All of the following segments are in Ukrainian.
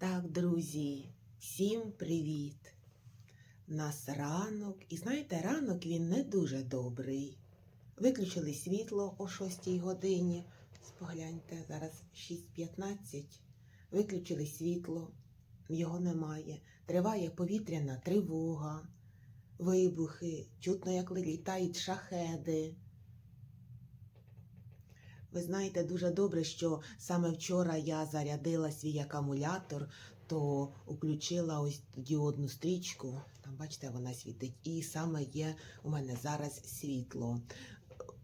Так, друзі, всім привіт! Нас ранок, і знаєте, ранок він не дуже добрий. Виключили світло о 6 годині. Погляньте, зараз 6.15. Виключили світло, його немає. Триває повітряна тривога, вибухи, чутно, як літають шахеди. Ви знаєте дуже добре, що саме вчора я зарядила свій акумулятор, то включила ось діодну стрічку. Там, бачите, вона світить. І саме є у мене зараз світло.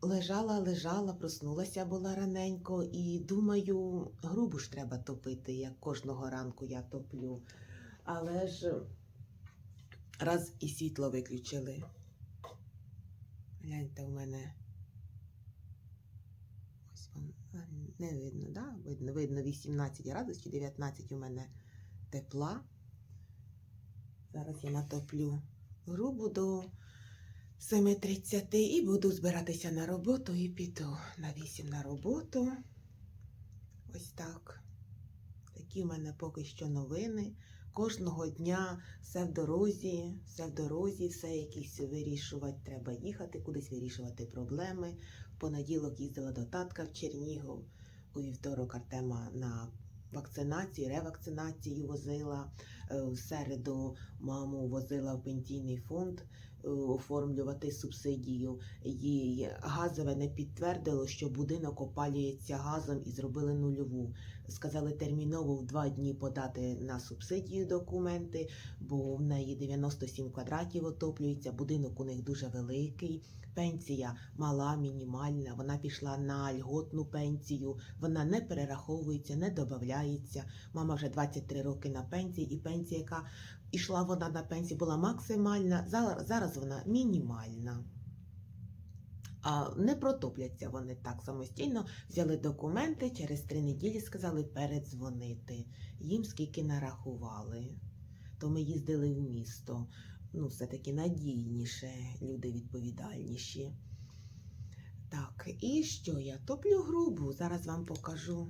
Лежала, лежала, проснулася була раненько і думаю, грубу ж треба топити, як кожного ранку я топлю. Але ж раз і світло виключили. Гляньте, у мене не видно, да? Видно, видно 18 градусів 19 у мене тепла. Зараз я натоплю грубу до 7.30 і буду збиратися на роботу і піду на 8 на роботу. Ось так. Такі в мене поки що новини. Кожного дня все в дорозі, все в дорозі, все якісь вирішувати, треба їхати, кудись вирішувати проблеми. В понеділок їздила до татка в Чернігов, у вівторок Артема на вакцинацію, ревакцинацію возила. Е, В середу маму возила в пенсійний фонд е, оформлювати субсидію. Їй газове не підтвердило, що будинок опалюється газом і зробили нульову. Сказали терміново в два дні подати на субсидію документи, бо в неї 97 квадратів отоплюється, будинок у них дуже великий. Пенсія мала, мінімальна. Вона пішла на льготну пенсію. Вона не перераховується, не додається. Мама вже 23 роки на пенсії, і пенсія, яка ішла вона на пенсію, була максимальна. Зараз вона мінімальна. А не протопляться вони так самостійно. Взяли документи, через три неділі сказали передзвонити. Їм скільки нарахували. То ми їздили в місто. Ну, все-таки надійніше, люди відповідальніші. Так, і що я топлю грубу, зараз вам покажу.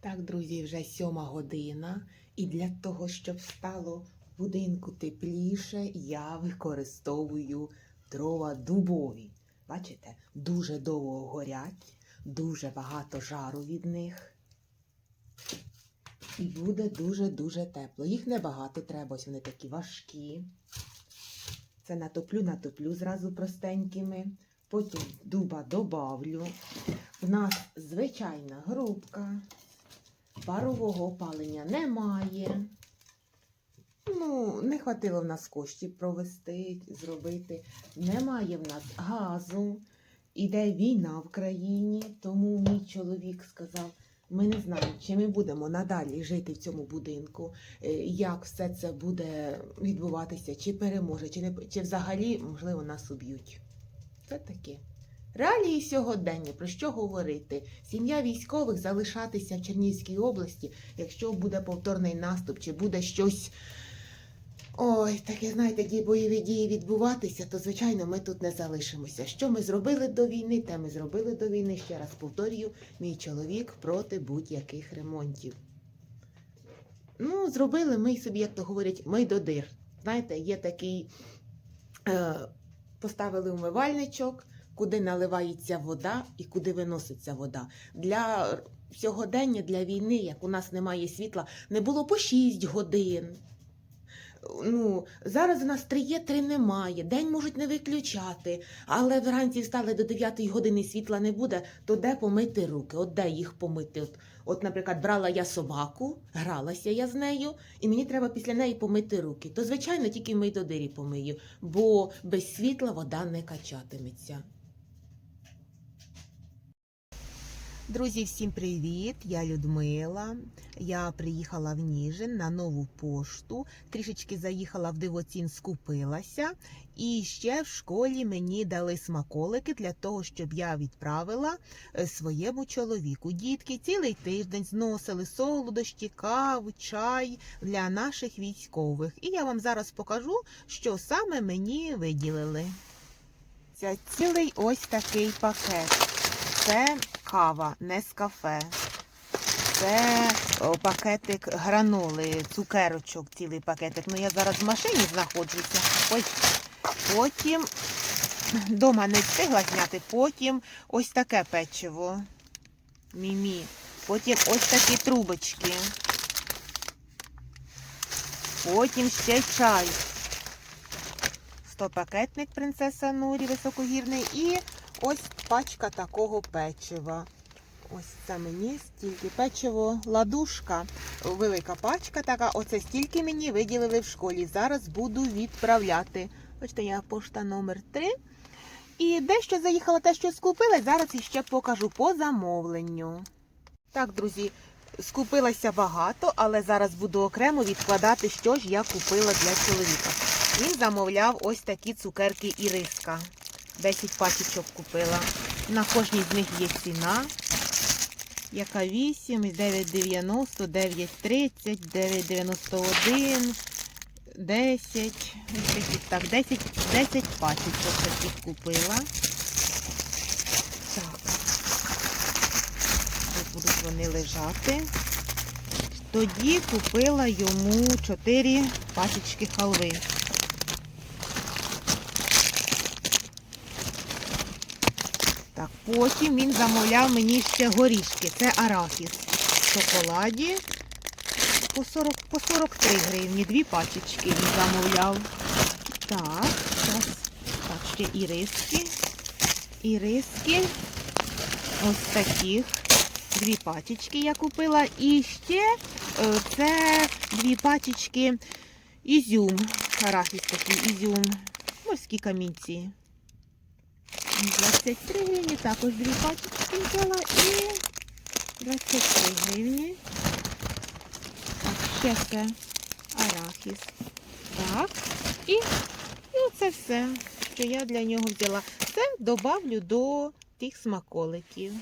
Так, друзі, вже сьома година, і для того, щоб стало в будинку тепліше, я використовую дрова дубові. Бачите, дуже довго горять, дуже багато жару від них. І буде дуже-дуже тепло. Їх небагато треба, ось вони такі важкі. Це натоплю, натоплю зразу простенькими. Потім дуба добавлю. У нас звичайна грубка. Парового опалення немає. Ну, не хватило в нас коштів провести, зробити. Немає в нас газу. Іде війна в країні, тому мій чоловік сказав, ми не знаємо, чи ми будемо надалі жити в цьому будинку, е, як все це буде відбуватися, чи переможе, чи не чи взагалі, можливо, нас уб'ють. Це таке. Реалії сьогодення, про що говорити? Сім'я військових залишатися в Чернігівській області, якщо буде повторний наступ, чи буде щось. Ой, таке, знаєте, ті бойові дії відбуватися, то, звичайно, ми тут не залишимося. Що ми зробили до війни, те ми зробили до війни. Ще раз повторюю, мій чоловік проти будь-яких ремонтів. Ну, зробили ми собі, як то говорять, ми до дир. Знаєте, є такий, е, поставили умивальничок, куди наливається вода і куди виноситься вода. Для сьогодення, для війни, як у нас немає світла, не було по 6 годин. Ну, зараз у нас три є, три немає. День можуть не виключати, але вранці встали до 9 години світла не буде, то де помити руки? От де їх помити? От, от, наприклад, брала я собаку, гралася я з нею, і мені треба після неї помити руки. То, звичайно, тільки в Мейдодирі помию, бо без світла вода не качатиметься. Друзі, всім привіт! Я Людмила. Я приїхала в Ніжин на нову пошту. Трішечки заїхала в дивоцін, скупилася. І ще в школі мені дали смаколики для того, щоб я відправила е, своєму чоловіку. Дітки цілий тиждень зносили солодощі, каву, чай для наших військових. І я вам зараз покажу, що саме мені виділили. Це цілий ось такий пакет. Це кава, кафе. це пакетик граноли, цукерочок, цілий пакетик. Ну я зараз в машині знаходжуся. Ось потім дома не встигла зняти, потім ось таке печиво. Мімі. Потім ось такі трубочки. Потім ще чай. 100 пакетник принцеса Нурі високогірний і ось пачка такого печива. Ось це мені стільки печиво, ладушка, велика пачка така. Оце стільки мені виділили в школі. Зараз буду відправляти. Бачите, я пошта номер 3. І дещо заїхала те, що скупила, зараз іще покажу по замовленню. Так, друзі, скупилася багато, але зараз буду окремо відкладати, що ж я купила для чоловіка. Він замовляв ось такі цукерки Іриска. 10 пачечок купила. На кожній з них є ціна. Яка 8, 9,90, 9,30, 9,91, 10. Так, 10, 10 пачечок таких купила. Так. Тут будуть вони лежати. Тоді купила йому 4 пачечки халви. Так, потім він замовляв мені ще горішки. Це арахіс в шоколаді. По, 40, по 43 гривні, дві пачечки він замовляв. Так, зараз. Так, ще іриски. Іриски. Ось таких. Дві пачечки я купила. І ще е, це дві пачечки ізюм. Арахіс такий ізюм. Морські камінці. 23 гривні, також дві пачечки взяла і 23 гривні. Так, ще це арахіс. Так. І, і оце все, що я для нього взяла. Це добавлю до тих смаколиків.